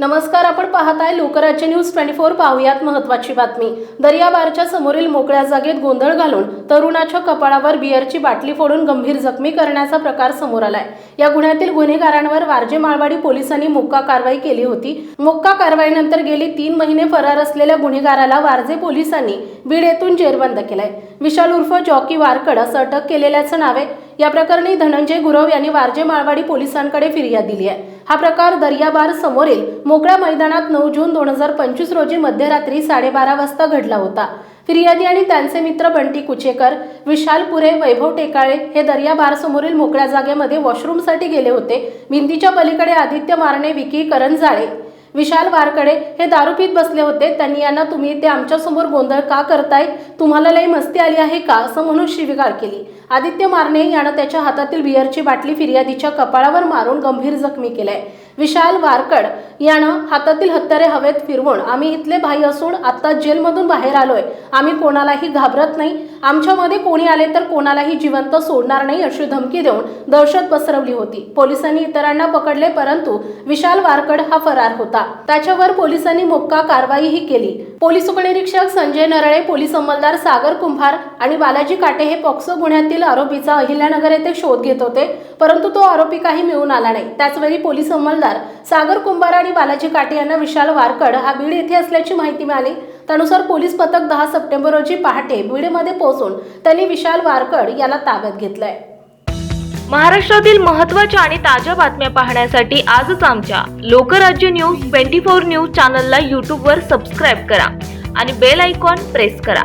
नमस्कार आपण पाहताय लोकराज्य न्यूज ट्वेंटी फोर पाहुयात महत्वाची बातमी. दर्याबारच्या समोरील मोकळ्या जागेत गोंधळ घालून तरुणाच्या कपाळावर बिअरची बाटली फोडून गंभीर जखमी करण्याचा प्रकार समोर आलाय. या गुन्ह्यातील गुन्हेगारांवर वारजे माळवाडी पोलिसांनी मोक्का कारवाई केली होती. मोक्का कारवाईनंतर गेली तीन महिने फरार असलेल्या गुन्हेगाराला वारजे पोलिसांनी बीड येथून जेरबंद केलाय. विशाल उर्फ जॉकी वारकड असं अटक केलेल्याचं नाव. आहे या प्रकरणी धनंजय गुरव यांनी वारजे माळवाडी पोलिसांकडे फिर्याद दिली आहे. हा प्रकार दर्याबार समोरील मोकळ्या मैदानात नऊ जून दोन हजार पंचवीस रोजी मध्यरात्री साडेबारा वाजता घडला होता. फिर्यादी आणि त्यांचे मित्र बंटी कुचेकर विशाल पुरे वैभव टेकाळे हे दर्याबार समोरील मोकळ्या जागेमध्ये वॉशरूमसाठी गेले होते. भिंतीच्या पलीकडे आदित्य मारणे विकी करंजाळे विशाल वारकडे हे दारू पीत बसले होते. त्यांनी यांना तुम्ही ते आमच्यासमोर गोंधळ का करताय? तुम्हाला लई मस्ती आली आहे का? असं म्हणून शिविगाळ केली. आदित्य मारणे यानं त्याच्या हातातील बिअरची बाटली फिर्यादीच्या कपाळावर मारून गंभीर जखमी केलाय. विशाल वारकड यानं हातातील हत्यारे हवेत फिरवून आम्ही इथले भाई असून आत्ता जेलमधून बाहेर आलोय. आम्ही कोणालाही घाबरत नाही. आमच्यामध्ये कोणी आले तर कोणालाही जिवंत सोडणार नाही अशी धमकी देऊन दहशत पसरवली होती. पोलिसांनी इतरांना पकडले परंतु विशाल वारकड हा फरार होता. त्याच्यावर पोलिसांनी मोक्का कारवाईही केली. पोलीस उपनिरीक्षक संजय नरळे पोलीस अंमलदार सागर कुंभार आणि बालाजी काटे हे पॉक्सो गुन्ह्यातील आरोपीचा अहिल्यानगर येथे शोध घेत होते. परंतु तो आरोपी काही मिळून आला नाही. त्याचवेळी पोलीस अंमलदार सागर कुंभार आणि बालाजी काटे यांना विशाल वारकड हा बीड येथे असल्याची माहिती मिळाली. त्यानुसार पोलीस पथक दहा सप्टेंबर रोजी पहाटे बीडमध्ये पोहोचून त्यांनी विशाल वारकड याला ताब्यात घेतलंय. महाराष्ट्रातील महत्त्वाच्या आणि ताज्या बातम्या पाहण्यासाठी आजच आमच्या Lokrajya news twenty four news चॅनलला यूट्यूबवर सबस्क्राईब करा आणि बेल आयकॉन प्रेस करा.